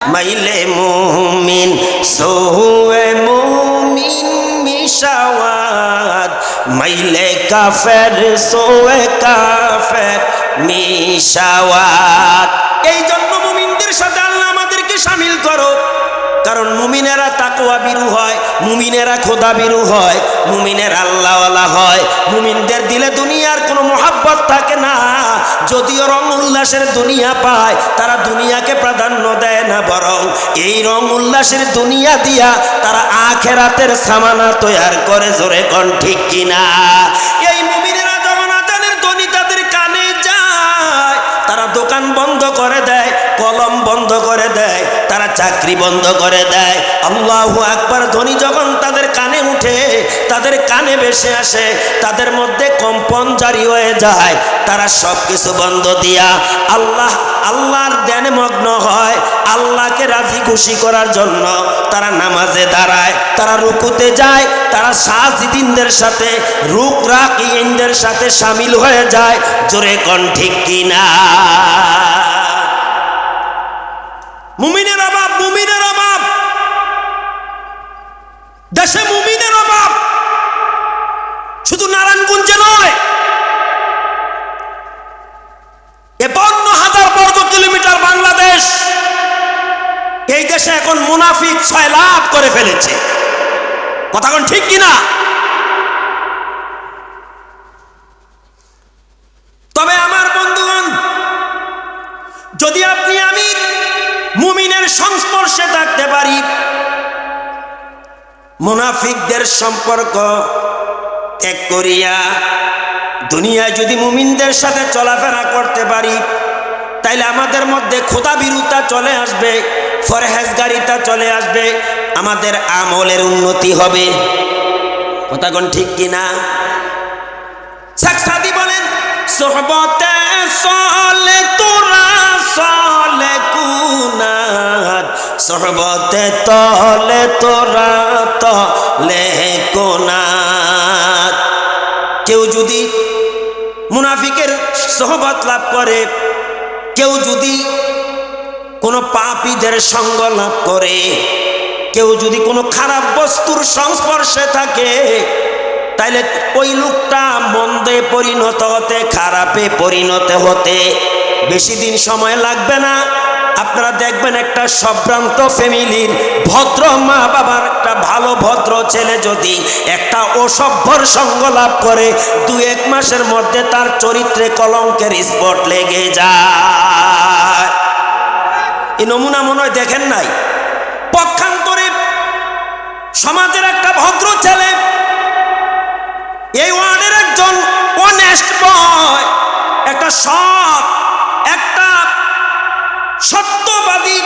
মাইলে মুমিন সোয়ে মুমিন মিশাওয়াত মাইলে কাফের সোয়ে কাফের মিশাওয়াত এই জন্য মুমিনদের সাথে আল্লাহ আমাদেরকে সামিল করো। কারণ মুমিনেরা তাকোয়া বিরু হয়, মুমিনেরা খোদা বিরু হয়, মুমিনের আল্লাহওয়ালা হয়। মুমিনদের দিলে দুনিয়ার কোনো মহাব্বত থাকে না। যদিও রং উল্লাসের দুনিয়া পায়, তারা দুনিয়াকে প্রাধান্য দেয় না বরং এই রং উল্লাসের দুনিয়া দিয়া তারা আখেরাতের সামানা তৈয়ার করে জোরে কন, ঠিক কিনা? এই মুমিনেরা যখন আজানের তাদের কানে যায়, তারা দোকান বন্ধ করে দেয় কলম বন্ধ করে দেয়, তারা চাকরি বন্ধ করে দেয়। আল্লাহ আকবার ধ্বনি যখন তাদের কানে উঠে, তাদের কানে বেসে আসে, তাদের মধ্যে কম্পন জারি হয়ে যায়, তারা সব কিছু বন্ধ দিয়া আল্লাহ, আল্লাহর ধ্যানে মগ্ন হয়, আল্লাহকে রাজি খুশি করার জন্য তারা নামাজে দাঁড়ায়, তারা রুকুতে যায়, তারা সাজিদিনদের সাথে, রুক রাক ইনদের সাথে সামিল হয়ে যায়, জোরে কন ঠিক কিনা? মুমিনের অভাব মুমিনের অভাব। দেশে মুমিনের অভাব। শুধু নারায়ণগঞ্জে নয়, এ হাজার বর্গ কিলোমিটার বাংলাদেশ এই দেশে এখন মুনাফিক ছয় লাভ করে ফেলেছে। কথা ঠিক কিনা? মুনাফিকদের সম্পর্ক ত্যাগ করিয়া দুনিয়ায় যদি মুমিনদের সাথে চলাফেরা করতে পারি, তাইলে আমাদের মধ্যে খোদা বিরুতা চলে আসবে, ফরহেজগারিতা চলে আসবে, আমাদের আমলের উন্নতি হবে। কথাগণ ঠিক কিনা? সাকসাদি বলেন, সোহবতে সোহবতে তলে তোরা তলে কোনাত। কেউ যদি মুনাফিকের সহবত লাভ করে, কেউ যদি কোনো পাপীদের সঙ্গ লাভ করে, কেউ যদি কোনো খারাপ বস্তুর সংস্পর্শে থাকে, তাইলে ওই লোকটা মন্দে পরিণত হতে, খারাপে পরিণত হতে বেশি দিন সময় লাগবে না। আপনারা দেখবেন একটা সম্ভ্রান্ত ফ্যামিলির ভদ্র মা বাবার একটা ভালো ভদ্র ছেলে যদি একটা অসভ্যর সঙ্গ লাভ করে দু এক মাসের মধ্যে তার চরিত্রে কলঙ্কের স্পট লেগে যায়। এই নমুনা মনে হয় দেখেন নাই? পক্ষান্তরে সমাজের একটা ভদ্র ছেলে, এই ওয়ার্ডের একজন অনেস্ট বয় একটা সৎ, একটা সত্যবাদী,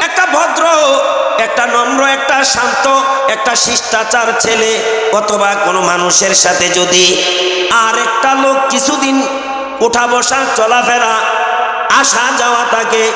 একটা ভদ্র, একটা নম্র, একটা শান্ত, একটা শিষ্টাচার ছেলে, অথবা কোনো মানুষের সাথে যদি আর একটা লোক কিছুদিন ওঠা বসা, চলাফেরা, আসা যাওয়া তাকে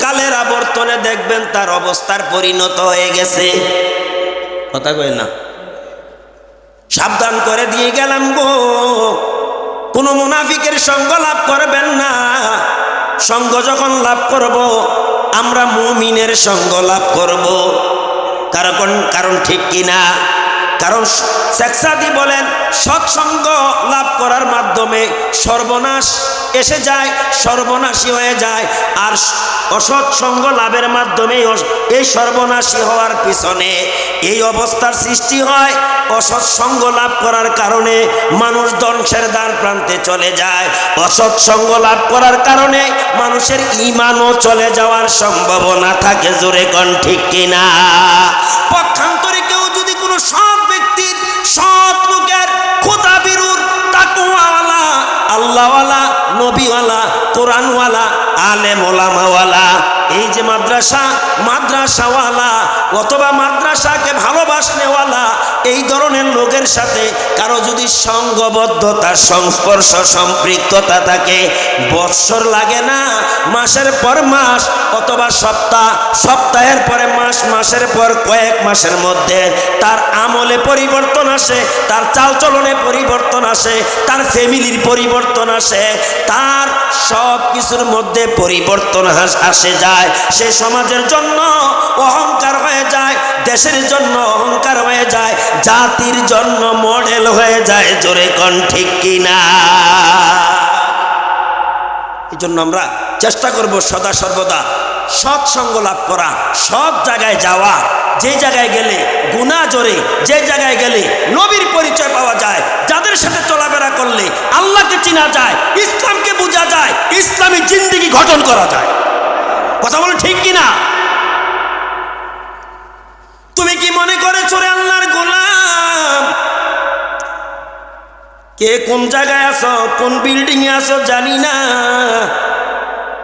কালের আবর্তনে দেখবেন তার অবস্থার পরিণত হয়ে গেছে। কথা কই না? সাবধান করে দিয়ে গেলাম গো। কোনো মুনাফিকের সঙ্গ লাভ করবেন না। সঙ্গ যখন লাভ করব আমরা মুমিনের সঙ্গ লাভ করব। কারণ কারণ ঠিক কিনা? কারণ শেখসাদি বলেন সৎসঙ্গ লাভ করার মাধ্যমে সর্বনাশ এসে যায়, সর্বনাশী হয়ে যায়, আর অসৎ সঙ্গ লাভের মাধ্যমে এই সর্বনাশী হওয়ার পিছনে এই অবস্থার সৃষ্টি হয়। অসৎ সঙ্গ লাভ করার কারণে মানুষ ধ্বংসের দ্বার প্রান্তে চলে যায়। অসৎ সঙ্গ লাভ করার কারণে মানুষের ইমানও চলে যাওয়ার সম্ভাবনা থাকে জোরে কন ঠিক কিনা। আল্লাহওয়ালা নবীওয়ালা কোরআনওয়ালা আলেম ওলামাওয়ালা এই যে মাদ্রাসা, মাদ্রাসাওয়ালা অথবা মাদ্রাসাকে ভালোবাসনেওয়ালা, এই ধরনের লোকের সাথে কারও যদি সঙ্গবদ্ধতা, সংস্পর্শ, সম্পৃক্ততা থাকে, বৎসর লাগে না, মাসের পর মাস অথবা সপ্তাহ, সপ্তাহের পরে মাস, মাসের পর কয়েক মাসের মধ্যে তার আমলে পরিবর্তন আসে, তার চালচলনে পরিবর্তন আসে, তার ফ্যামিলির পরিবর্তন আসে, তার সব কিছুর মধ্যে পরিবর্তন আসে যায়। যায়, সে সমাজের জন্য অহংকার হয়ে যায়, দেশের জন্য অহংকার হয়ে যায়, জাতির জন্য মডেল হয়ে যায়, জোরে কন ঠিক কিনা? এই জন্য আমরা চেষ্টা করব সদা সর্বদা সৎসঙ্গ লাভ করা, সব জায়গায় যাওয়া, যে জায়গায় গেলে গুণা জোরে, যে জায়গায় গেলে নবীর পরিচয় পাওয়া যায়, যাদের সাথে চলাফেরা করলে আল্লাহকে চেনা যায়, ইসলামকে বোঝা যায়, ইসলামী জিন্দিগি গঠন করা যায়। কথা বলো ঠিক কিনা? তুমি কি মনে করেছ রে আল্লাহর গোলাম? কে কোন জায়গায় আছো, কোন বিল্ডিং এ আছো জানি না।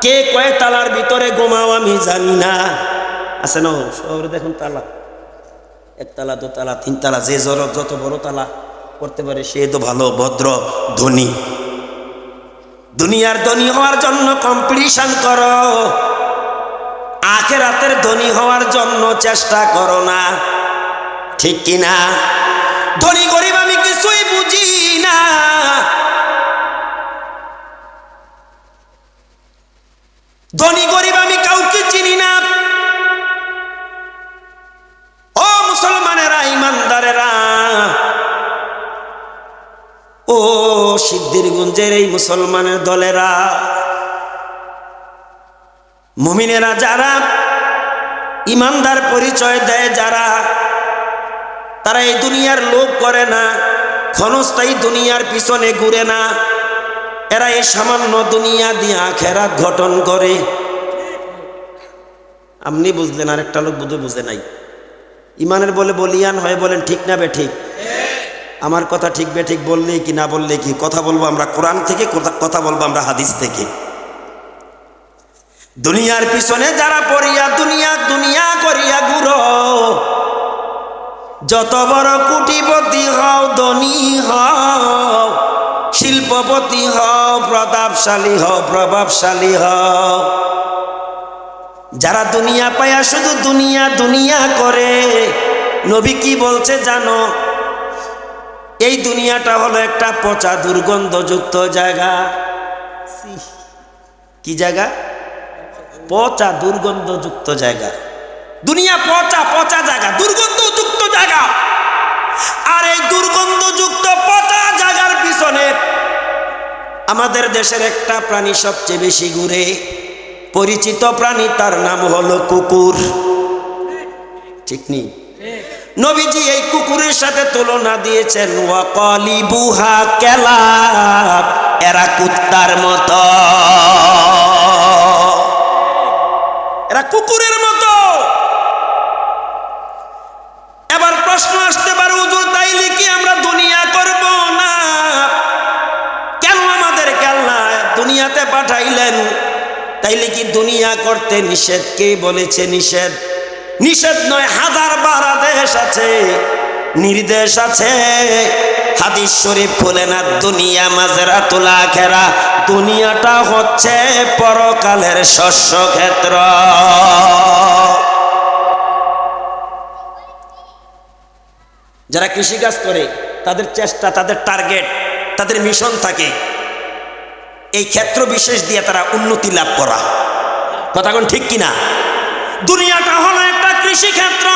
কে কয় তালার ভিতরে ঘুমাও আমি জানি না। আছে না? শহরে দেখুন তালা। একতলা দোতলা তিনতলা যে জর, যত বড় তালা করতে পারে সে তো ভালো, ভদ্র, ধনী। দুনিয়ার ধনী হওয়ার জন্য কম্পিটিশন করো। আখেরাতের ধনী হওয়ার জন্য চেষ্টা করো না। ঠিক কিনা ধনী গরিব আমি কিছুই বুঝি না। ধনী গরিব আমি কাউকে চিনি না। ও মুসলমানেরা, ইমানদারেরা, ও সিদ্ধির গুঞ্জের এই মুসলমানের দলেরা মুমিনেরা যারা ইমানদার পরিচয় দেয়, যারা তারা এই দুনিয়ার লোভ করে না, ক্ষণস্থায়ী দুনিয়ার পিছনে ঘুরে না, এরা এই সামান্য দুনিয়া দিয়ে আখেরাত গঠন করে। আপনি বুঝলেন আর একটা লোক বুঝে বুঝে নাই। ইমানের বলে বলিয়ান হয়ে বলেন, ঠিক না বে, ঠিক। আমার কথা ঠিক বে, ঠিক বললে কি, না বললে কি, কথা বলব আমরা কোরআন থেকে কথা- কথা বলব আমরা হাদিস থেকে। দুনিয়ার পিছনে যারা পড়িয়া দুনিয়া দুনিয়া করিয়া ঘুরো। যত বড় কুটিপতি হও, ধনী হও, শিল্পপতি হও, প্রতাপশালী হও, প্রভাবশালী হও। যারা দুনিয়া পায়া শুধু দুনিয়া দুনিয়া করে, নবী কি বলছে জানো? এই দুনিয়াটা হলো একটা পচা দুর্গন্ধযুক্ত জায়গা। কি জায়গা? পচা দুর্গন্ধযুক্ত জায়গা। দুনিয়া পচা পচা জায়গা, দুর্গন্ধযুক্ত জায়গা। আর এই দুর্গন্ধযুক্ত পচা জায়গার পিছনে আমাদের দেশের একটা প্রাণী সবচেয়ে বেশি ঘুরে। পরিচিত প্রাণী, তার নাম হলো কুকুর। ঠিক নেই? নবীজি এই কুকুরের সাথে তুলনা দিয়েছেন ওয়াকলি বুহা কেলা এরা কুত্তার মতো এরা কুকুরের মতো। এবার প্রশ্ন আসতে পারে, হুজুর, তাইলে কি আমরা দুনিয়া করব না? কেন আমাদের আল্লাহ দুনিয়াতে পাঠাইলেন? তাইলে কি দুনিয়া করতে নিষেধ? কে বলেছে নিষেধ? নিষেধ নয়, হাজার বার আদেশ আছে, নির্দেশ আছে। হাদিস শরীফ খুলে না, দুনিয়া মাজরা তোলা খেরা দুনিয়াটা হচ্ছে পরকালের শস্য ক্ষেত্র। যারা কৃষিকাজ করে, তাদের চেষ্টা, তাদের টার্গেট তাদের মিশন থাকে। এই ক্ষেত্র বিশেষ দিয়ে তারা উন্নতি লাভ করা। কথা কোন ঠিক কিনা? দুনিয়াটা হলো একটা কৃষি ক্ষেত্র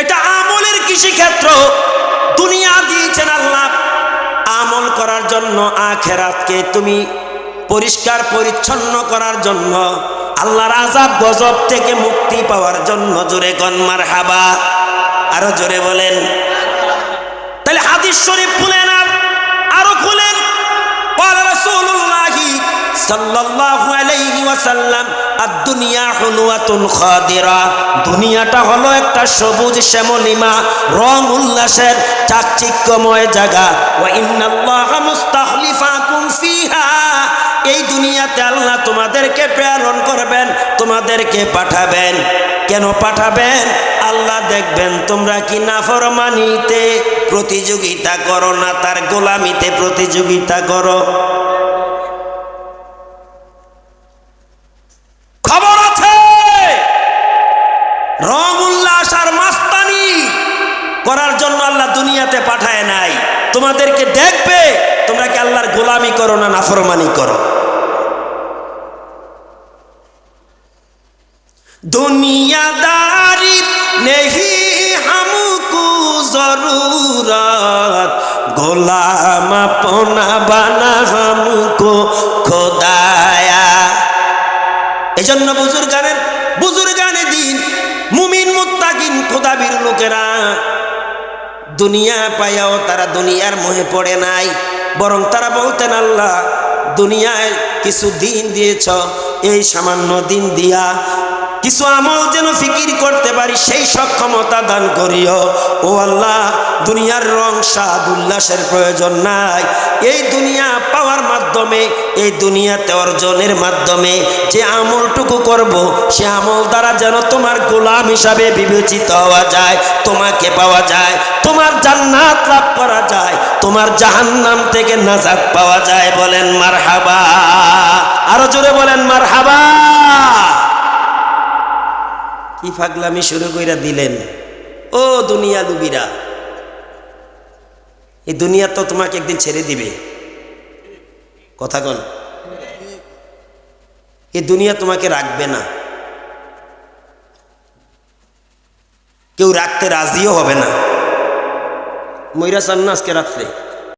এটা আমলের কৃষি বলছেন লাভ আমল করার জন্য আখেরাতকে তুমি পরিষ্কার পরিচ্ছন্ন করার জন্য, আল্লাহর আজাব গজব থেকে মুক্তি পাওয়ার জন্য জোরে গনমার হাবা আরও জোরে বলেন। তাহলে হাদিস শরীফ খুলে না আরও খুলে সাল্লাল্লাহু আলাইহি ওয়াসাল্লাম আর দুনিয়া হলুয়াতুন খাদিরা। দুনিয়াটা হলো একটা সবুজ রং উল্লাসের এই দুনিয়াতে আল্লাহ তোমাদেরকে প্রেরণ করবেন, তোমাদেরকে পাঠাবেন। কেন পাঠাবেন? আল্লাহ দেখবেন তোমরা কি নাফরমানিতে প্রতিযোগিতা করো না, তার গোলামিতে প্রতিযোগিতা করো। খবর আছে? রং উল্লাস আর মাস্তানি করার জন্য আল্লাহ দুনিয়াতে পাঠায় নাই। তোমাদেরকে দেখবে, তোমরা কি আল্লাহর গোলামি করো না নাফরমানি করো? দুনিয়াদারি নেহি হামুকু জরুরত, গোলাম আপনা বানা হামকো এই জন্য বুজুর্গানের, বুজুর্গানে দিন, মুমিন, মুত্তাকিন, খোদাবির লোকেরা দুনিয়া পায়াও তারা দুনিয়ার মোহে পড়ে নাই, বরং তারা বলতেন, আল্লাহ, দুনিয়ায় কিছু দিন দিয়েছ, এই সামান্য দিন দিয়া কিছু আমল যেন ফিকির করতে পারি, সেই সক্ষমতা দান করিও। ও আল্লাহ, দুনিয়ার রং স্বাদ উল্লাসের প্রয়োজন নাই। এই দুনিয়া পাওয়ার মাধ্যমে, এই দুনিয়াতে অর্জনের মাধ্যমে যে আমলটুকু করব, সে আমল দ্বারা যেন তোমার গোলাম হিসাবে বিবেচিত হওয়া যায়, তোমাকে পাওয়া যায়, তোমার জান্নাত লাভ করা যায়, তোমার জাহান্নাম থেকে নাজাত পাওয়া যায় বলেন মার হাবা আরও জোরে বলেন মার হাবা কি ফাগলামি শুরু কইরা দিলেন? ও দুনিয়া লুবিরা, এই দুনিয়া তো তোমাকে একদিন ছেড়ে দিবে। কথা কন। এই দুনিয়া তোমাকে রাখবে না। কেউ রাখতে রাজিও হবে না। ময়রা চান না আজকে রাত্রে।